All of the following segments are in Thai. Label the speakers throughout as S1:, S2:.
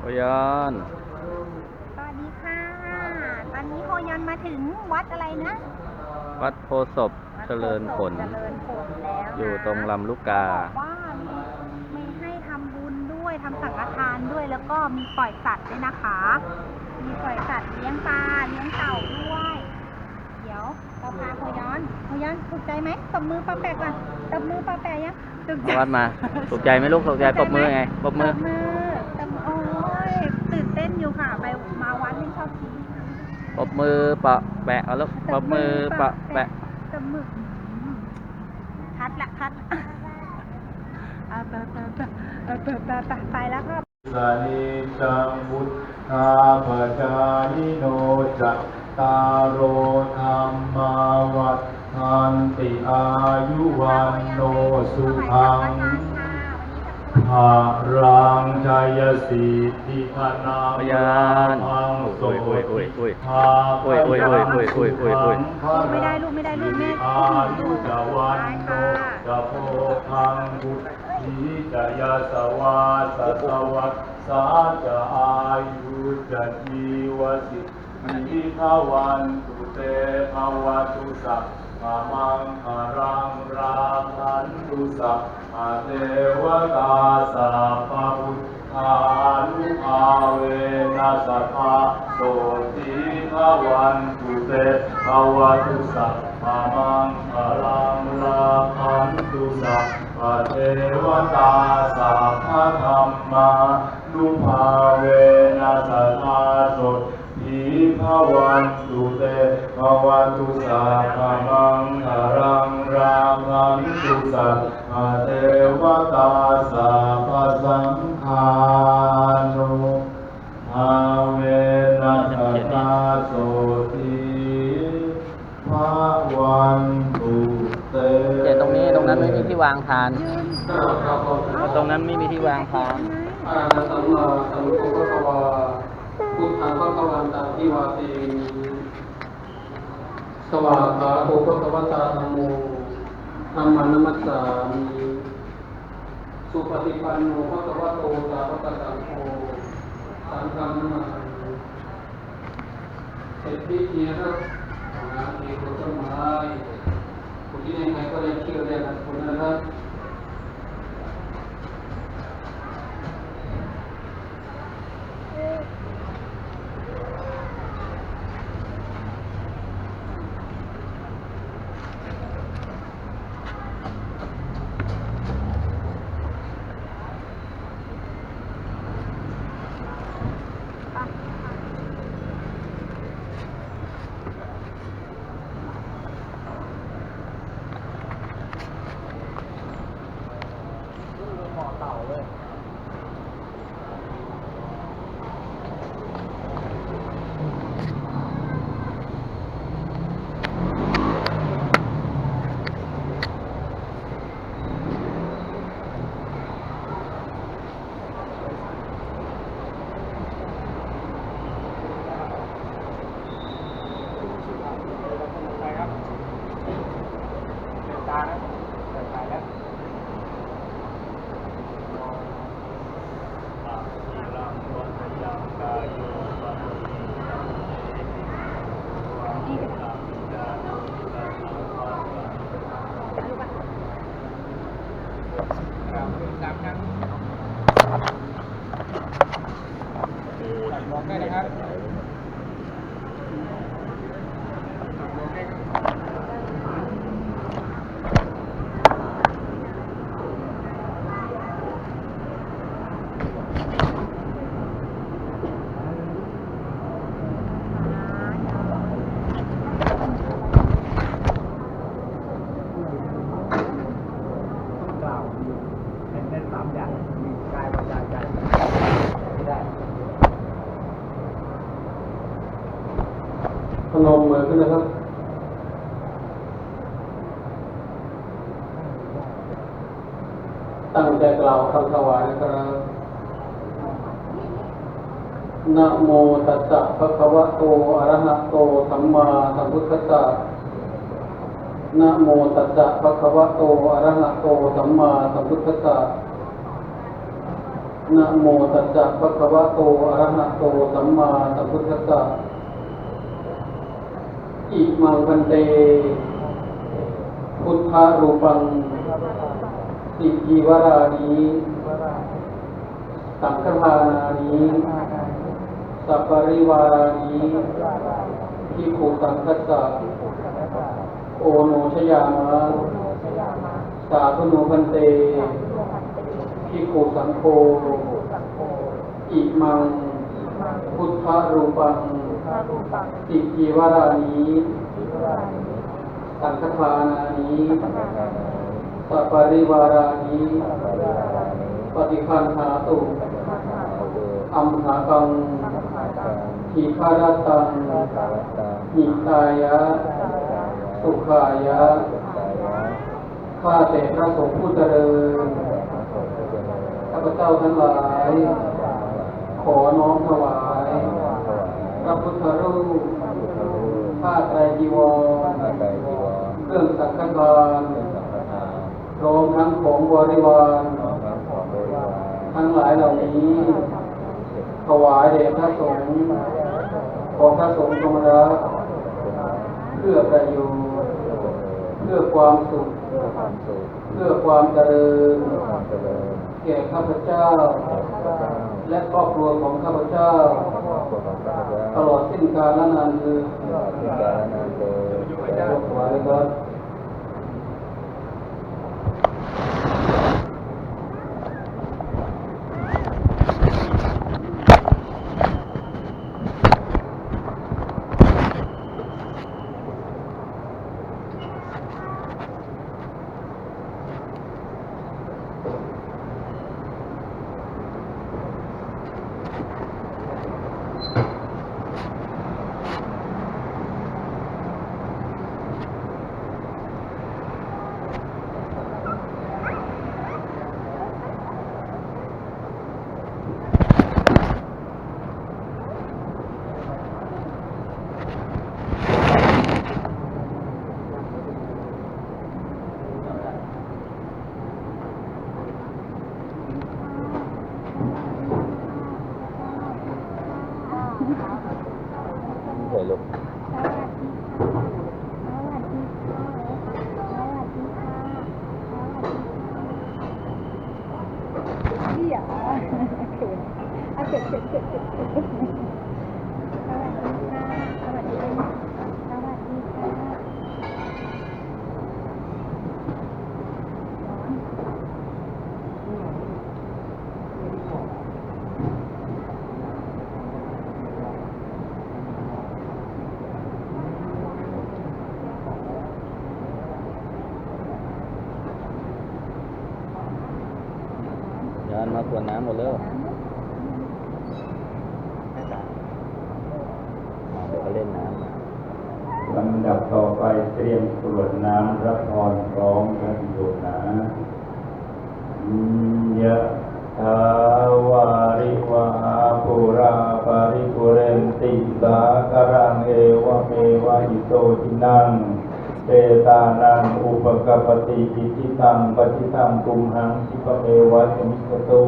S1: โอยอน
S2: สวัสดีค่ะ ตอนนี้โฮยันมาถึงวัดอะไรนะ
S1: วัดโพศพเจริญผล
S2: เจริญผลแล้วนะ
S1: อยู่ตรงลำลูกกา
S2: บอกว่ามีมีให้ทำบุญด้วยทำสังฆทานด้วยแล้วก็มีปล่อยสัตว์ด้วยนะคะ มีปล่อยสัตว์เลี้ยงปลาเลี้ยงเต่าด้วย เดี๋ยวเราพาโฮยอนโฮยอนถูกใจไหมตบมือปลาแปะก่อนตบมือปลาแปะยังถูกใจ
S1: เอาวัดมาถูกใจไหมลูกถูกใจปรบมือไงปรบมือ
S2: ตบมือ ป
S1: รบมือปะแปะเอาแล้วปรบมือปะแปะ
S2: บดละคัดไปแล้วครับ
S3: สนิจังพุทธาปจานิโนจัตตาโรธรรมวัฏอันติอายุวันโนสุขัง ภารังชัยสิทธิพนา
S1: พยาน
S3: พังโส
S1: โอ้ยโอ้ยโอ้ย
S3: ภา
S1: โอ้ยโอ้ยโอ้ยโอ้ยโอ้ยโอ้ยโอ้ย
S2: ไม่ได้ลูกไม่ได้ลูกแม่
S3: อายุจวันโน
S2: ได้ค่ะ
S3: จะโพคังบุตรีจะยาสวาสสวัสสาจะอายุจะจีวสิทิทวันตุเตภวตุสัพ พะมังคารังราคันตุสัพพเทวตาสัพพะพุทธานุภาเวนัสสะโสติภวันตุเตภวตุสัพพะมังคารังราคันตุสัพพเทวตาางทาน ต
S1: รงนั้นไม่มีที่วางทาน
S4: อะระหะสัมมาสัมพุทธัสสะวะพุทธังพระคะวันตังทิวาติสวากขาโตพระควตาธัมโมธัมมานัมมัสสามิสุปฏิปันโนพระคะวะโตสาวกสังโฆสังฆังนามาเสร็จพิธีนะครับนะมีผลต้นไม้ porque tiene que estar aquí, นม
S3: มือ
S4: ขึ้นนะครับตั้งใจกล่าวคำถวายนะครับนะโมตัสสะภะคะวะโตอะระหะโตสัมมาสัมพุทธัสสะนะโมตัสสะภะคะวะโตอะระหะโตสัมมาสัมพุทธัสสะนะโมตัสสะภะคะวะโตอะระหะโตสัมมาสัมพุทธัสสะ อิมังพันเต พุทธารูปังติจีวรานีสังฆทานานีสัปปริวารานีพิขุสังคัสสะโอโนชยามะสาธุโนพันเตพิกขุสังโฆอิมัง พุทธารูปัง ติจีวรานีสังฆทานานีสัปปริวารานีปฏิคันหาตุอัมหากังทีฆารตังหิตายะ สุขายะ ข้าแต่พระสงฆ์ผู้เจริญข้าพเจ้าทั้งหลาย ขอน้อมถวาย ระพุทธรูปผ้าไตรจีวรเครื่องสังฆทานรวมทั้งของบริวารทั้งหลายเหล่านี้ ถวายแด่พระสงฆ์ขอพระสงฆ์จงรับเพื่อประโยชน์เพื่อความสุข เพื่อความเจริญแก่ข้าพเจ้า และครอบครัวของข้าพเจ้า ตลอดสิ้นกาลและนานเทอญยกถวายเลยครับ
S1: เฮ้ยลูก
S2: พี่อะเขินอะเขินเขินเขินเขินเขินสวัสดีค่ะ สวัสดีค่ะสวัสดีค่ะ
S1: ย้อน มากวนน้ำหมดแล้วเดี๋ยวก็เล่นน้ำ
S3: ลำดับต่อไปเตรียมตรวจน้ำรับพร กปปติปิทิตังปฏิตังตุมหังทิปเมวะสมิสตุ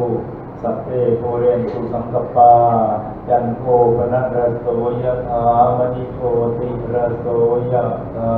S3: สัพเพโพเรนตุสังกปาจันโทปนัสโสยะถามณิโชติระโสยะถา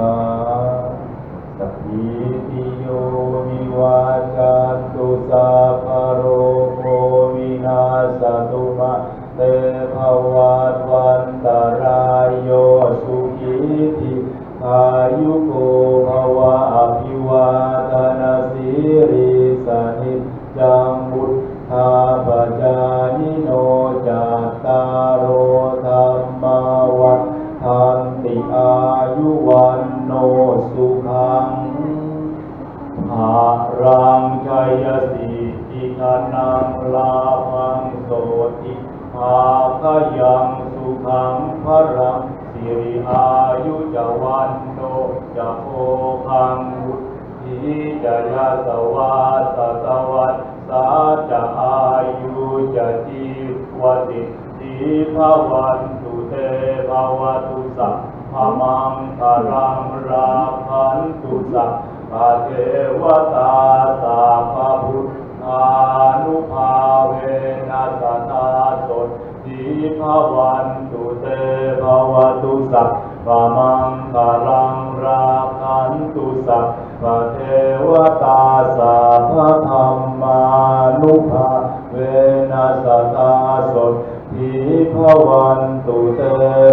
S3: วันตุเต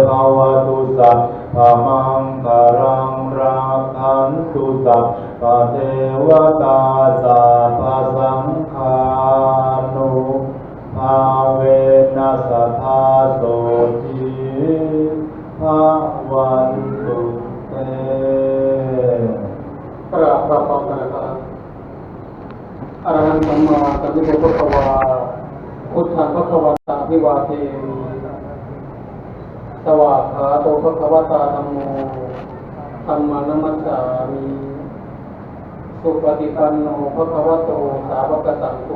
S3: ภวตุสัพพมังคารังราคันตุสัพพเทวตา วตาธรร
S4: มโมธรรมานัมสสามิสุปฏิปันโนภะคะวะโต สาวกสังโฆ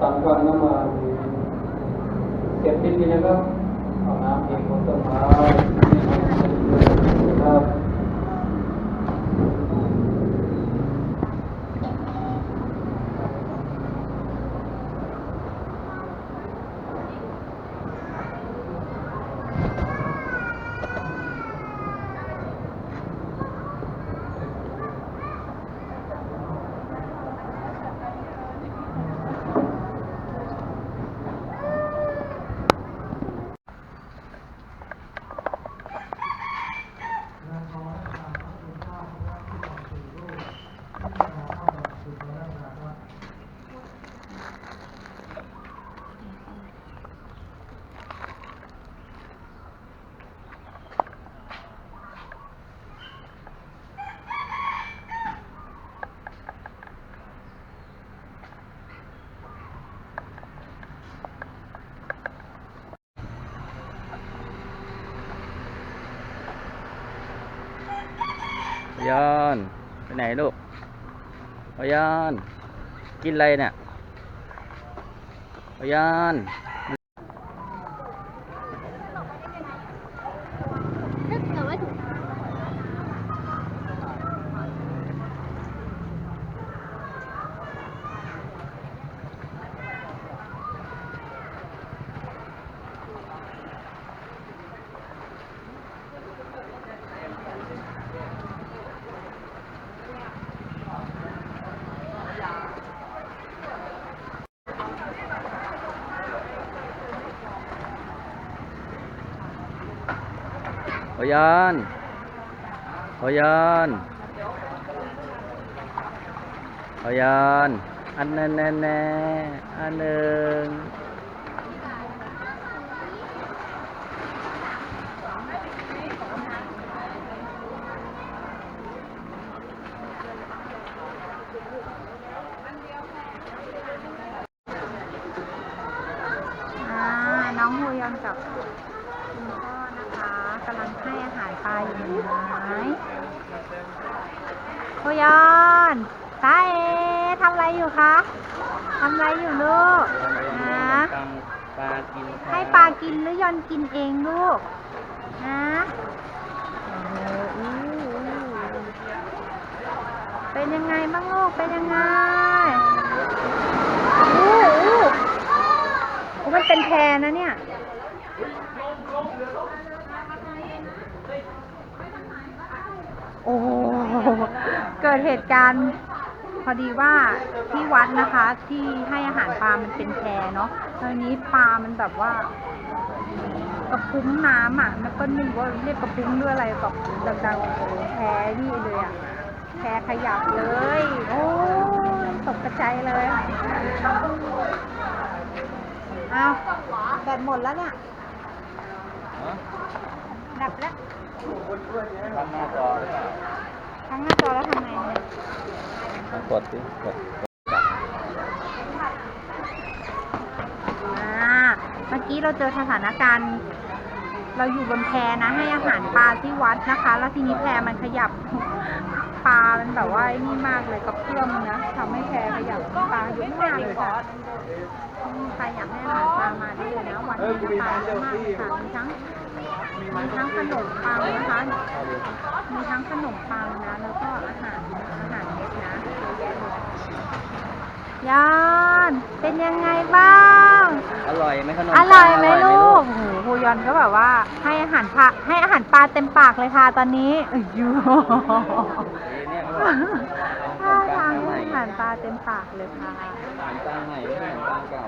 S4: สังฆังนามามิเสร็จที่นี่นะครับเอาน้ำเองบนต้นไม้ครับ
S1: ยอน ไปไหนลูกพยอนกินอะไรเนี่ยพยอน พยอนพยอนพยอนอันแน่แน่แน่อันหนึ่ง
S2: อ่าน้องโฮยอนกับคุณพ่อนะคะกำลังให้อาหารปลาอยู่เห็นไหมโฮยอนตาเอทำอะไรอยู่คะทำอะไรอยู่ลูกนะ
S1: ปลากิน
S2: ให้ปลากินหรือยอนกินเองลูกนะเป็นยังไงบ้างลูก เป็นยังไงอู้อู้มันเป็นแพรนะเนี่ย โอ้เกิดเหตุการณ์พอดีว่าที่วัดนะคะ ที่ให้อาหารปลา มันเป็นแพเนาะตอนนี้ปลา มันแบบว่ากระพุ้งน้ำอะแล้วก็นึกว่าเรียกกระพุ้งด้วยอะไรแบบดังๆแพนี่เลยอะแพขยับเลย โอ้ยตกกระใจายเลยเอาแบตหมดแล้วเนี่ย ดับแล้ว
S1: ทำหน้าจอ
S2: ทั้งหน้าจอแล้วทำไงเนี่ย
S1: กดสิกด
S2: อ่าเมื่อกี้เราเจอสถานการณ์ เราอยู่บนแพนะ ให้อาหารปลาที่วัดนะคะ แล้วทีนี้แพมันขยับปลา มันแบบว่านี่มากเลยกับเพื่อมนะทำให้แพขยับปลาเยอะมากเลยค่ะอืมใครอยากให้อาหารปลามาได้เลยนะวันนี้ปลาเยอะมากเลยค่ะมีทั้ง มีทั้งขนมปังนะคะ มีทั้งขนมปังนะ แล้วก็อาหารอาหารเม็ดนะเยอะแยะเลยยอนเป็นยังไงบ้าง
S1: ไหมขนม
S2: อร่อยไหม
S1: ปัง
S2: ลูกโอ้โหครูยอนก็แบบว่า ให้อาหารปลาให้อาหารปลาเต็มปากเลยค่ะตอนนี้เอ้ยยู
S1: เนี่ยเขาบอก
S2: ท่าทาง
S1: ขนมปังใหม่
S2: ให้อาหารปลาเต็มปากเลยค่ะ
S1: ขนมปังใหม่ไม่ใช่ขนมปังเก่า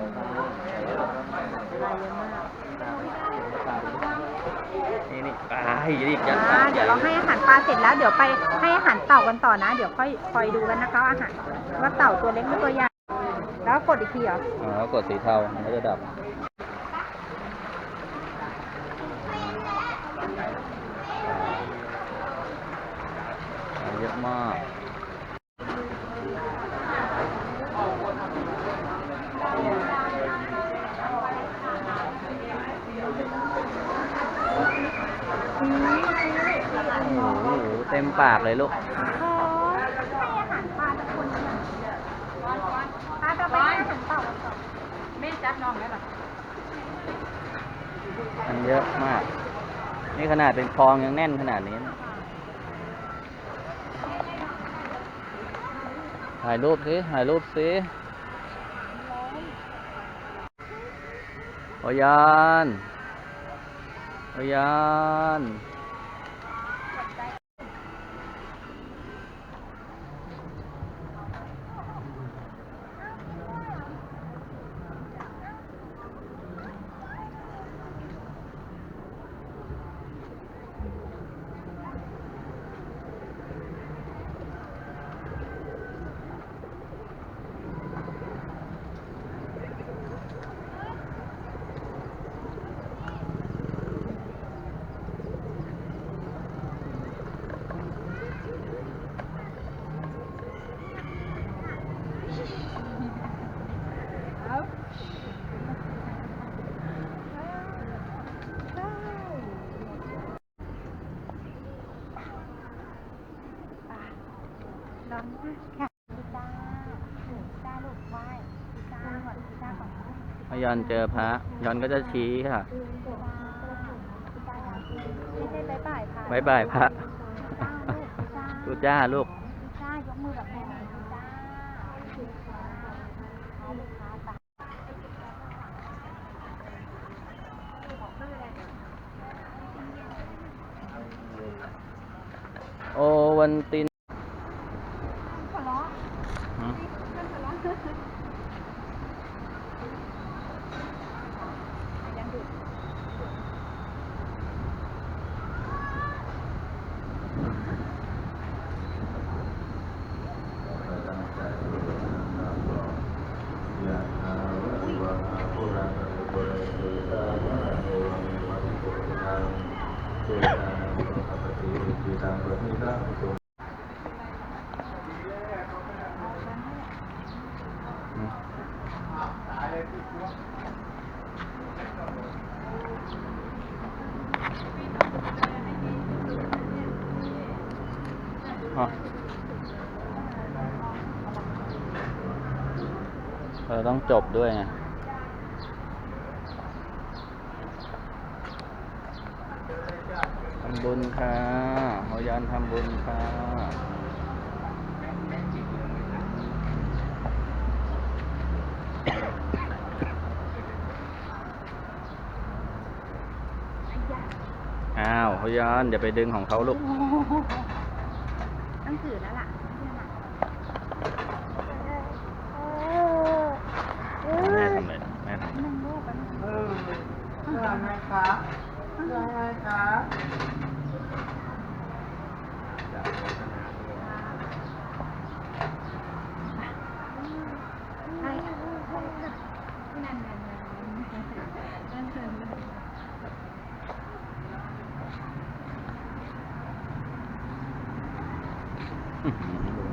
S1: นี่นี่ปลาอีกยัดปลา
S2: อ่าเดี๋ยวเราให้อาหารปลาเสร็จแล้ว เดี๋ยวไปให้อาหารเต่ากันต่อนะ เดี๋ยวค่อยคอยดูกันนะคะว่าอาหารว่าเต่าตัวเล็กหรือตัวใหญ่ แล้วกดอีกทีเหรอ
S1: อ๋อกดสีเทามันก็จะดับ เยอะมาก โอ้โห เต็มปากเลยลูก
S2: อ๋อให้อาหารปลาตะคนเนี่ยปลาจะไปให้อาหาร เต่ากันต่อแม่จับน้องได้หรอ
S1: มันเยอะมาก นี่ขนาดเป็นคลองยังแน่นขนาดนี้นะถ่ายรูปสิถ่ายรูปสิโอยานโอยาน
S2: ลองค่ะพิซซ่าพิซซ่าลูกไหว้พิซซ่าก่อนพิซซ่าก่อน
S1: พอ ยอนเจอพระยอนก็จะชี้ค่ะ
S2: ไม่ใช่บายบายค่ะ
S1: บายบายพระ
S2: พิซซ่าลูก
S1: ดู
S2: พิซซ่า
S1: จ้าลูก
S2: พิซซ่ายกมือแบบนี้พิซซ่าพิซซ่าเอาลูกค้าตัก
S1: โอวันติน
S2: ขอร้อง
S1: หืม
S2: ขอร้องยังดุ
S1: อืมอะ เราต้องจบด้วยไงทำบุญค่ะเขายันทำบุญค่ะอ้าวเขายันอย่าไปดึงของเขาลูก
S2: ต้องถือแล้วล่ะเนี่ยน่ะ
S1: แม่ทำเลยแม่ทำเลย
S2: หนึ่งลูกไปหนึ่ง
S5: เออเรื่องอะไรครับเรื่องอะไรครับ
S2: ให้นั่นนั่นนั่นนั่นนั่น
S1: อื้อหือ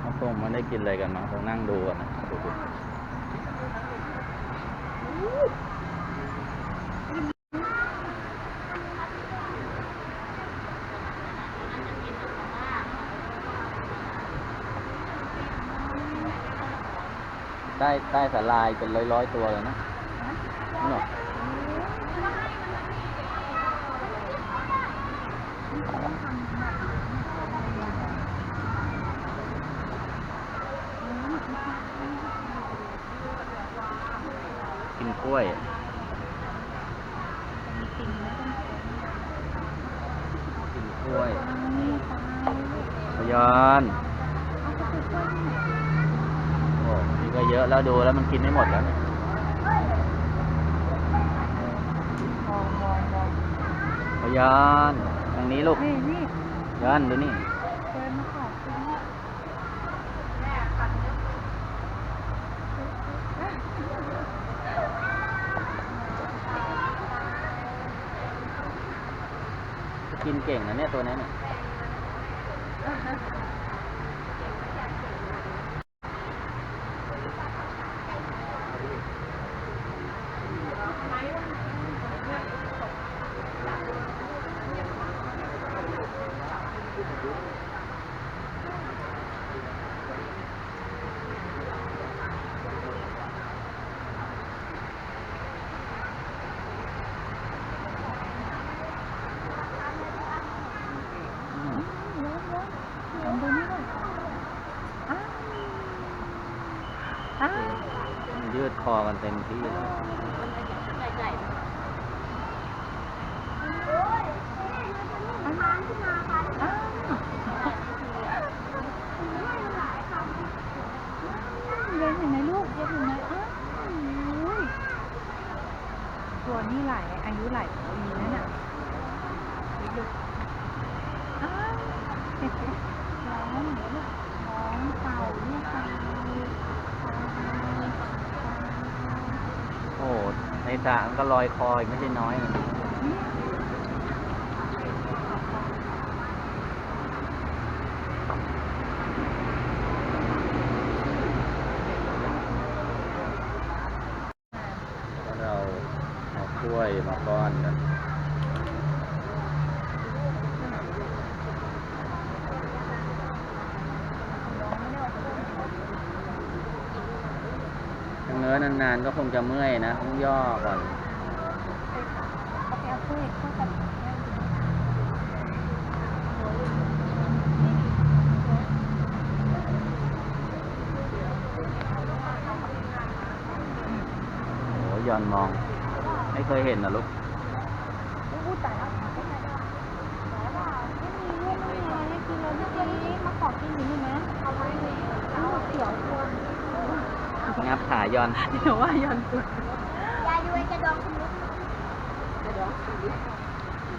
S1: เขาคง ไม่ได้กินอะไรกันมั้งคงนั่งดูกันนะดูดิใต้ใต้สาลายเป็นร้อยร้อยๆตัวเลยนะนี่หรอ นกล้วย
S2: มีปิงนะ
S1: กินกล้วย
S2: นี่ตาย
S1: พยาน
S2: เอาไปกล้วยที่ไหน
S1: โอ้นี่ก็เยอะแล้วดูแล้วมันกินไม่หมดแล้วเนี่ย
S2: มองมองมอง
S1: พยานทางนี้ลูก
S2: นี่นี่
S1: ยันดูนี่
S2: เดินมาขอกิน
S1: กินเก่งนะเนี่ยตัวนี้เนี่ย อืม
S2: ลองดูนี่ก่อนอ้าวอ้าว
S1: มันยืดคอกันเต็มที่เลย
S2: มันมาขึ้นมาค่ะอ้าวเย็นเห็นไหมลูกเย็นเห็นไหมอ้าวอุ้ยตัวนี้ หลายอายุหลายปีนั่นน่ะดูอ้าวร้องเดี๋ยวลูกร้องเต่าลูกเต่า
S1: โอ้ในสระมันก็ลอยคออีกไม่ใช่น้อยนะเราเอาก ล้วยมาป้อนกันเนื้อนานๆก็คงจะเมื่อยนะต้องย่อก่อน
S2: เอาไปเอากล้วยเข้ากัน
S1: โอ้ยอนมอง เคยเห็นนะลูก
S2: อู้แต่แล้วแต่ว่าไม่มีลูกไม่มีอะไรให้กินเลยเมื่อกี้มาขอกินอยู่นี่นะเอาไว้เลยเอาเขียวตัว
S1: งับขายอน
S2: เดี๋ยวว่ายันตัวยา
S5: ยดูไอ้กระดองคุณนิดกระดอง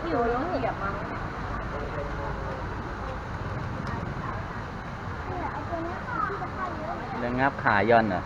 S5: อยู่แล้วเหยียบมา
S1: เรื่องงับขายอนเหรอ